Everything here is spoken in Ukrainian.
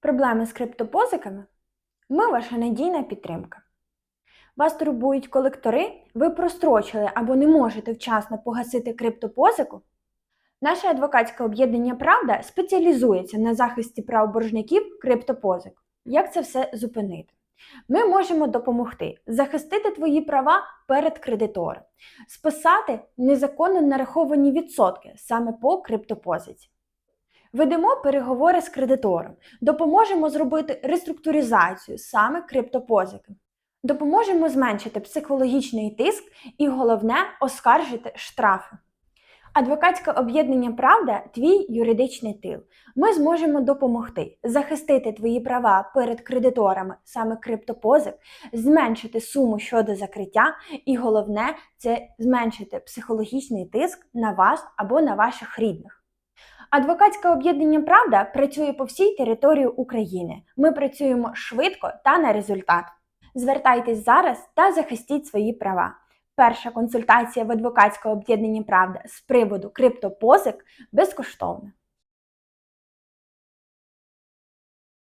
Проблеми з криптопозиками? Ми ваша надійна підтримка. Вас турбують колектори, ви прострочили або не можете вчасно погасити криптопозику? Наше адвокатське об'єднання Правда спеціалізується на захисті прав боржників криптопозик. Як це все зупинити? Ми можемо допомогти захистити твої права перед кредитором, списати незаконно нараховані відсотки саме по криптопозиці. Ведемо переговори з кредитором, допоможемо зробити реструктуризацію саме криптопозики. Допоможемо зменшити психологічний тиск і головне оскаржити штрафи. Адвокатське об'єднання Правда твій юридичний тил. Ми зможемо допомогти захистити твої права перед кредиторами саме криптопозик, зменшити суму щодо закриття, і головне це зменшити психологічний тиск на вас або на ваших рідних. Адвокатське об'єднання Правда працює по всій території України. Ми працюємо швидко та на результат. Звертайтесь зараз та захистіть свої права. Перша консультація в адвокатському об'єднанні Правда з приводу криптопозик безкоштовна.